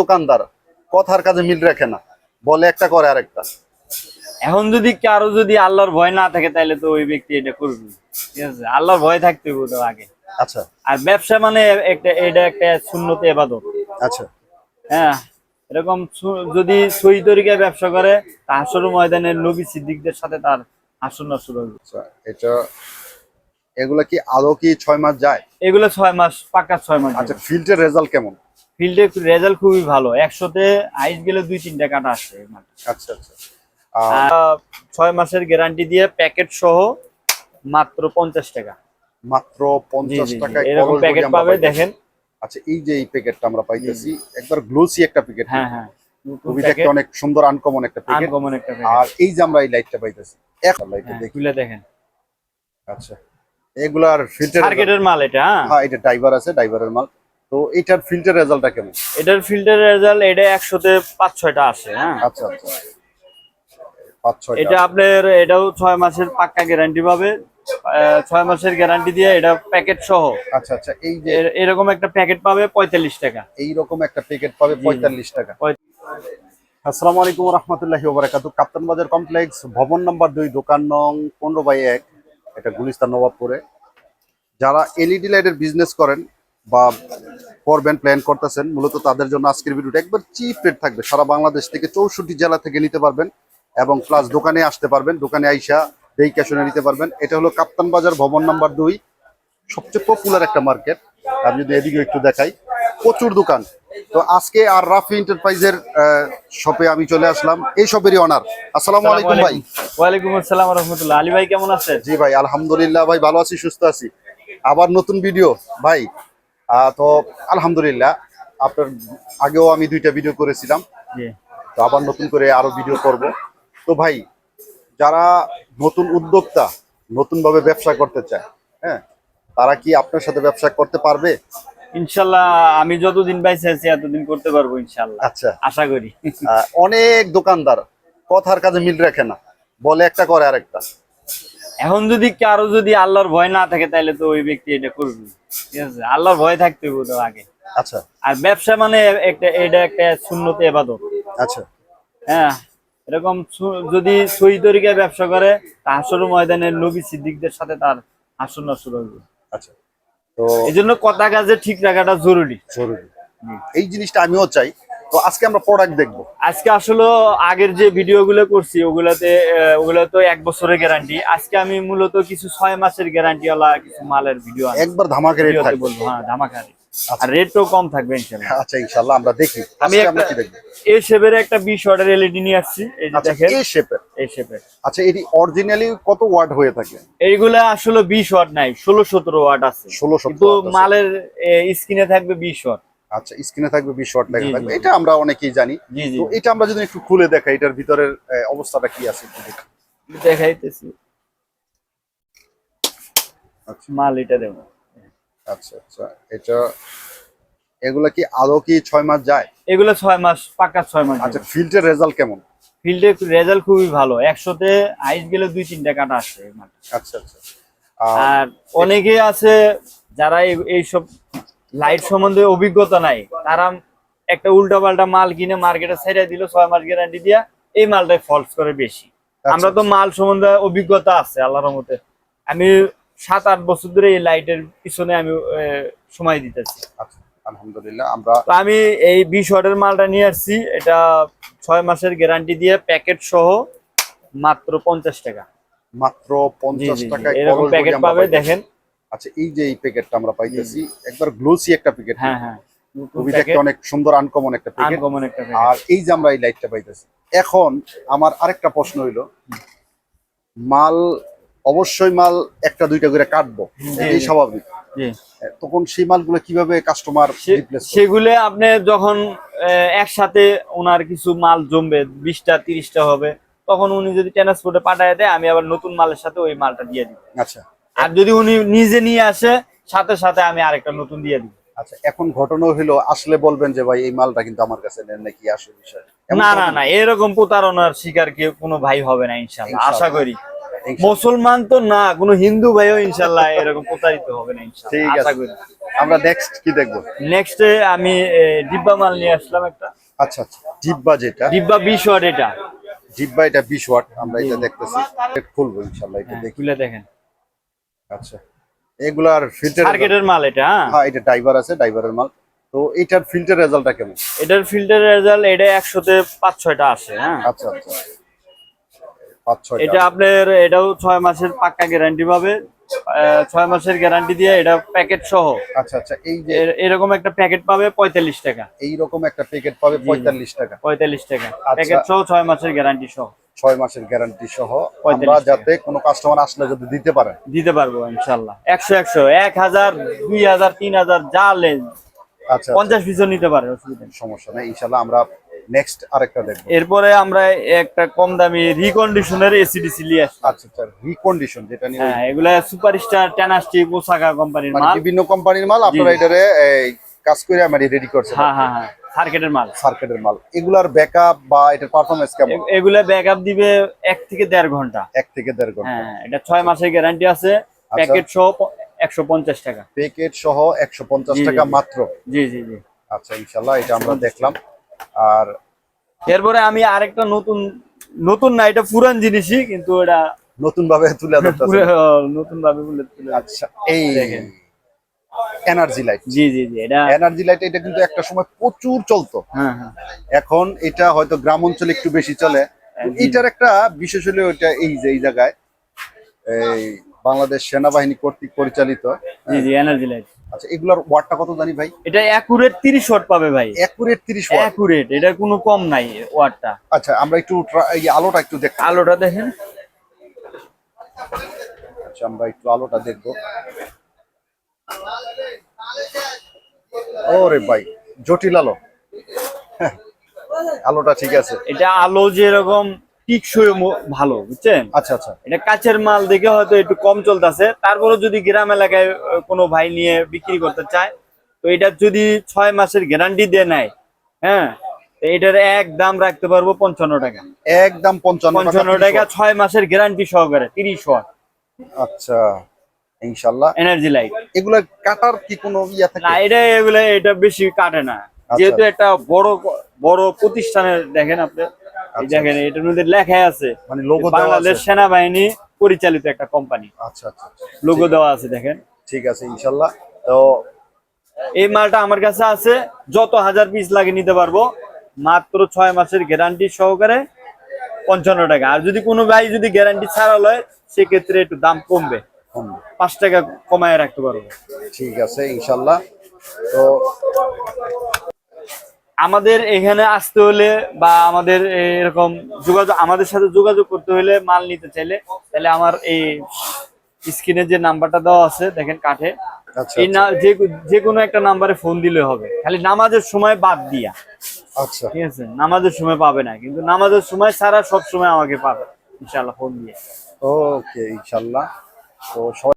দোকানদার কথার কাজে মিল রাখে না বলে একটা করে আরেকটা। এখন যদি কারও যদি আল্লাহর ভয় না থাকে তাহলে তো ওই ব্যক্তি এটা করবে ঠিক আছে? আল্লাহর ভয় থাকতে হবে তো আগে। আচ্ছা। আর ব্যবসা মানে একটা এটা একটা শূন্যতে এবাদত। আচ্ছা। হ্যাঁ? এরকম যদি সই তরিকায় ব্যবসা করে হাসর ময়দানের নবী সিদ্দিকদের সাথে তার আসন শুরু হবে। আচ্ছা এটা এগুলা কি আদৌ কি ছয় মাস যায়? এগুলো ছয় মাস পাকা ছয় মাস আচ্ছা ফিল্ডের রেজাল্ট কেমন? ফিল্ডে রেজাল্ট খুবই ভালো। একশোতে আইস গেলে দুই তিনটা কাটা আসছে আচ্ছা আচ্ছা। ছয় মাসের গ্যারান্টি দিয়ে প্যাকেট সহ মাত্র পঞ্চাশ টাকা। মাত্র পঞ্চাশ। টাকায় এরকম প্যাকেট পাবে দেখেন। আচ্ছা এই যে এই প্যাকেটটা আমরা পাইতেছি একবার গ্লোসি একটা প্যাকেট হ্যাঁ হ্যাঁ। খুবই দেখতে অনেক সুন্দর আনকমন একটা প্যাকেট আনকমন একটা আর এই যে আমরা এই লাইটটা পাইতেছি এক লাইটটা প্যাকেট দেখেন। আচ্ছা এগুলার ফিল্টার মার্কেটের মাল এটা হ্যাঁ। হ্যাঁ এটা ড্রাইভার আছে ড্রাইভারের মাল। তো এটার ফিল্টার রেজাল্টটা কেমন? এটার ফিল্টার রেজাল্ট এটা একশোতে পাঁচ ছয়টা আসে হ্যাঁ। আচ্ছা আচ্ছা। পাঁচ ছয় এটা আপনার এটাও ছয় মাসের পাক্কা গ্যারান্টি পাবে। ছয় মাসের গ্যারান্টি দিয়ে এটা প্যাকেট সহ। আচ্ছা আচ্ছা। এই যে এর- এরকম একটা প্যাকেট পাবে পঁয়তাল্লিশ টাকা। এইরকম একটা প্যাকেট পাবে। পঁয়তাল্লিশ টাকা। আসসালামু আলাইকুম রহমতুল্লাহি ওবরাকাতু কাপ্তান বাজার কমপ্লেক্স ভবন নাম্বার দুই দোকান নং পনেরো বাই এক এটা গুলিস্তান নবাবপুরে। যারা এলইডি লাইটের বিজনেস করেন বা করবেন প্ল্যান করতেছেন মূলত তাদের জন্য আজকের ভিডিওটা একবার চিপ রেট থাকবে। সারা বাংলাদেশ থেকে চৌষট্টি জেলা থেকে নিতে পারবেন এবং প্লাস দোকানে আসতে পারবেন দোকানে আইসা দেখে শুনে নিতে পারবেন। এটা হলো কাপ্তান বাজার ভবন নাম্বার দুই সবচেয়ে পপুলার একটা মার্কেট আমি যদি এদিকে একটু দেখাই প্রচুর দোকান। তো আজকে আর রাফি এন্টারপ্রাইজের শপে আমি চলে আসলাম। এই শপেরই অনার আসসালামু আলাইকুম ভাই। ওয়ালাইকুম আসসালাম রহমতুল্লাহ। আলী ভাই কেমন আছেন? জি ভাই আলহামদুলিল্লাহ ভাই ভালো আছি সুস্থ আছি। আবার নতুন ভিডিও ভাই তো আলহামদুলিল্লাহ আপনার আগেও আমি দুইটা ভিডিও করেছিলাম। তো আবার নতুন করে আরও ভিডিও করব। তো ভাই যারা নতুন উদ্যোক্তা নতুন ভাবে ব্যবসা করতে চায় হ্যাঁ তারা কি আপনার সাথে ব্যবসা করতে পারবে? ইনশাল্লাহ আমি যতদিন বাইসে আছি এতদিন করতে পারব ইনশাল্লাহ। আচ্ছা। আশা করি। অনেক দোকানদার কথার কাজে মিল রাখে না। বলে একটা করে আরেকটা। এখন যদি কারও যদি আল্লাহর ভয় না থাকে তাহলে তো ওই ব্যক্তি এটা করবে। ঠিক আছে আল্লাহর ভয় থাকতে হবে আগে। আচ্ছা। আর ব্যবসা মানে একটা এটা একটা শূন্যতে এবাদত। আচ্ছা। হ্যাঁ এরকম যদি সই তরিকে ব্যবসা করে হাসর ময়দানের নবী সিদ্দিকদের সাথে তার হাসর শুরু হবে আচ্ছা। তো এই জন্য কথা কাজে ঠিক রাখাটা জরুরি। জরুরি। এই জিনিসটা আমিও চাই। তো আজকে আমরা প্রোডাক্ট দেখব। আজকে আসলে আগের যে ভিডিও গুলো করছি ওগুলাতে ওগুলো তো এক বছরের গ্যারান্টি আজকে আমি মূলত কিছু ছয় মাসের গ্যারান্টি ওয়ালা কিছু মালের ভিডিও একবার ধামাকে রেট থাকবে। বলব হ্যাঁ ধামাকারি আর রেটও কম থাকবে ইনশাল্লাহ। আচ্ছা ইনশাআল্লাহ আমরা দেখি। আমি আমরা কি দেখব? এই শেপের একটা বিশ অর্ডার এলইডি নিয়ে আসছি। এই যে আচ্ছা দেখেন এই শেপের এই শেপের আচ্ছা এটি অরিজিনালি কত ওয়াট হয়ে থাকে? এইগুলা আসলে বিশ ওয়াট নাই ষোলো সতেরো ওয়াট আছে। 16 17 কিন্তু মালের স্ক্রিনে থাকবে বিশ ওয়াট আচ্ছা স্ক্রিনে থাকবে 20 ওয়াট লেখা থাকবে। এটা আমরা অনেকেই জানি। তো এটা আমরা যদি একটু খুলে দেখাই এটার ভিতরের অবস্থাটা কি আছে। দেখাইতেছি। আচ্ছা। মাল এটা দেবো। আচ্ছা আচ্ছা। এটা এগুলা কি আদৌ কি ছয় মাস যায়? এগুলো ছয় মাস পাকা ছয় মাস। আচ্ছা ফিল্ডের রেজাল্ট কেমন? ফিল্ডে রেজাল্ট খুবই ভালো। একশোতে আইস গেলে দুই তিনটা কাটা মাঠে। আচ্ছা আচ্ছা। আর অনেকে আছে যারা এই- এইসব লাইট সম্বন্ধে অভিজ্ঞতা নাই। তারা একটা উল্টা পাল্টা মাল কিনে মার্কেটে ছেড়ে দিল ছয় মাস গ্যারান্টি দিয়া এই মালটাই ফলস করে বেশি। আচ্ছা, আমরা তো মাল সম্বন্ধে অভিজ্ঞতা আছে আল্লাহর মতে আমি সাত আট বছর ধরে এই লাইটের পিছনে আমি সময় দিতেছি। আচ্ছা আলহামদুলিল্লাহ আমরা আমি এই বিশ ওয়াটের মালটা নিয়ে আসছি এটা ছয় মাসের গ্যারান্টি দিয়ে প্যাকেট সহ মাত্র পঞ্চাশ টাকা। মাত্র পঞ্চাশ জি। এরকম প্যাকেট পাবে দেখেন। আচ্ছা এই যে এই প্যাকেটটা আমরা পাইতেছি একবার গ্লোসি একটা প্যাকেট হ্যাঁ হ্যাঁ। খুবই দেখতে অনেক সুন্দর আনকমন একটা প্যাকেট আনকমন একটা packet। আর এই যে আমরা এই লাইটটা পাইতেছি এখন আমার আরেকটা প্রশ্ন হইল মাল অবশ্যই মাল একটা দুইটা করে কাটবো স্বাভাবিক। তখন সেই মালগুলো কীভাবে কাস্টমার সেগুলো আপনি যখন একসাথে ওনার কিছু মাল জমবে বিশটা তিরিশটা হবে তখন উনি যদি ট্রান্সপোর্টে পাঠায় দেয় আমি আবার নতুন মালের সাথে ওই মালটা দিয়ে দিব আচ্ছা। আর যদি উনি নিজে নিয়ে আসে সাথে সাথে আমি আরেকটা নতুন দিয়ে দিব। আচ্ছা এখন ঘটনা হইল আসলে বলবেন যে ভাই এই মালটা কিন্তু আমার কাছে নেন নাকি আসল বিষয়? না না না এরকম প্রতারণার শিকার কেউ কোনো ভাই হবে না ইনশাল্লাহ আশা ইনশাআল্লাহ। করি। মুসলমান তো না কোনো হিন্দু ভাইও ইনশাল্লাহ এরকম প্রতারিত হবে না ইনশাল্লাহ ঠিক আশা করি। আমরা নেক্সট কি দেখব? নেক্সট আমি ডিব্বা মাল নিয়ে আসলাম একটা। আচ্ছা আচ্ছা ডিব্বা যেটা? ডিব্বা বিশ ওয়াট এটা। ডিব্বা এটা বিশ ওয়াট আমরা এটা দেখতেছি। এটা খুলবো ইনশাল্লাহ এটা দেখি। দেখেন। আচ্ছা। এগুলার ফিল্টার সার্কিটের মাল। এটা হ্যাঁ। হ্যাঁ এটা ড্রাইভার আছে ড্রাইভারের মাল। তো এটার ফিল্টার রেজাল্টটা কেমন? এটার ফিল্টার রেজাল্ট এটা একশোতে পাঁচ ছয়টা আসে হ্যাঁ। আচ্ছা আচ্ছা। পাঁচ ছয় এটা আপনার এটাও ছয় মাসের পাক্কা গ্যারান্টি পাবে। ছয় মাসের গ্যারান্টি দিয়ে এটা প্যাকেট সহ। আচ্ছা আচ্ছা। এই যে এরকম একটা প্যাকেট পাবে পঁয়তাল্লিশ টাকা। এইরকম একটা প্যাকেট পাবে পঁয়তাল্লিশ টাকা। পঁয়তাল্লিশ টাকা। আচ্ছা। প্যাকেট সহ ছয় মাসের গ্যারান্টি সহ। ছয় মাসের গ্যারান্টি সহ আমরা যাতে কোনো কাস্টমার আসলে যদি দিতে পারেন দিতে পারব ইনশাল্লাহ। একশো একশো এক হাজার দুই হাজার তিন হাজার যা লেন। আচ্ছা। পঞ্চাশ পিসও নিতে পারে অসুবিধা সমস্যা নেই ইনশাল্লাহ আমরা নেক্সট আরেকটা দেখব। এরপরে আমরা একটা কম দামি রিকন্ডিশনের এসিডিসি নিয়ে আসছি আচ্ছা আচ্ছা রিকন্ডিশন যেটা নিয়ে হ্যাঁ এগুলা সুপারস্টার টেনাস্টি ওসাকা কোম্পানির মানে মাল। বিভিন্ন কোম্পানির মাল আপনারা। এটারে এই, কাজ করে মানে রেডি করছেন। হ্যাঁ হ্যাঁ হ্যাঁ। সার্কিটের মাল। সার্কিটের মাল। এগুলার ব্যাকআপ বা এটার পারফরমেন্স কেমন? এগুলা ব্যাকআপ দিবে এক থেকে দেড় ঘণ্টা। এক থেকে দেড় ঘণ্টা। হ্যাঁ এটা ছয় মাসের গ্যারান্টি আছে। আচ্ছা। প্যাকেট সহ একশো পঞ্চাশ টাকা। প্যাকেট সহ একশো পঞ্চাশ জি, জি, টাকা মাত্র? জি জি জি। আচ্ছা ইনশাল্লাহ এটা আমরা দেখলাম। আর এরপরে আমি আরেকটা নতুন নতুন না এটা পুরান জিনিসই কিন্তু এটা নতুন ভাবে তুলে ধরতেছে নতুন ভাবে তুলে আচ্ছা এই। এনার্জি লাইট জি জি জি এটা এনার্জি লাইট এটা কিন্তু একটা সময় প্রচুর চলতো। হ্যাঁ হ্যাঁ। এখন এটা হয়তো গ্রাম অঞ্চলে একটু বেশি চলে। এটার একটা বিশেষ হলে ওইটা এই যে এই জায়গায় এই বাংলাদেশ সেনাবাহিনী কর্তৃক পরিচালিত। জি জি এনার্জি লাইট আচ্ছা এগুলার ওয়াটটা কত জানি ভাই? এটা অ্যাকুরেট তিরিশ ওয়াট পাবে ভাই। একুরেট তিরিশ ওয়াট অ্যাকুরেট এটা কোনো কম নাই ওয়াটটা আচ্ছা আমরা একটু এই আলোটা একটু দেখ। আলোটা দেখেন। আচ্ছা আমরা একটু আলোটা দেখব। ওরে ভাই জটিল আলো। হ্যাঁ, আলোটা ঠিক আছে। এটা আলো যেরকম টিকসই ভালো বুঝছেন? আচ্ছা আচ্ছা। এটা কাচের মাল দেখে হয়তো একটু কম চলতেছে। তারপরে যদি গ্রাম এলাকায় কোনো ভাই নিয়ে বিক্রি করতে চায় তো এটা যদি ছয় মাসের গ্যারান্টি দিয়ে নেয় হ্যাঁ এটার এক দাম রাখতে পারব পঞ্চান্ন টাকা। একদম পঞ্চান্ন পঞ্চান্ন টাকা ছয় মাসের গ্যারান্টি সহকারে তিরিশ ওয়াট। আচ্ছা। ইনশাল্লাহ এনার্জি লাইট এগুলা কাটার কি কোনো ইয়া থাকে? না এটা এগুলো এটা বেশি কাটে না। যেহেতু একটা বড় বড় প্রতিষ্ঠানের দেখেন আপনি আচ্ছা, দেখেন এটার মধ্যে লেখা আছে। মানে লোগো বাংলাদেশ সেনাবাহিনী পরিচালিত একটা কোম্পানি। আচ্ছা আচ্ছা আচ্ছা। লোগো দেওয়া আছে দেখেন। ঠিক আছে ইনশাল্লাহ তো এই মালটা আমার কাছে আছে যত হাজার পিস লাগে নিতে পারব মাত্র ছয় মাসের গ্যারান্টি সহকারে পঞ্চান্ন টাকা। আর যদি কোনো ভাই যদি গ্যারান্টি ছাড়া লয় সেক্ষেত্রে একটু দাম কমবে। পাঁচ টাকা কমায় রাখতে পারব। ঠিক আছে ইনশাল্লাহ। তো আমাদের এখানে আসতে হলে বা আমাদের এরকম যোগাযোগ আমাদের সাথে যোগাযোগ করতে হলে মাল নিতে চাইলে তাহলে আমার এই স্ক্রিনে যে নাম্বারটা দেওয়া আছে দেখেন কাঠে আচ্ছা এই না যে যে কোনো একটা নাম্বারে ফোন দিলে হবে। খালি নামাজের সময় বাদ দিয়া। আচ্ছা। ঠিক আছে? নামাজের সময় পাবে না কিন্তু নামাজের সময় ছাড়া সব সময় আমাকে পাবে ইনশাআল্লাহ ফোন দিয়ে। ওকে ইনশাল্লাহ। তো সবাই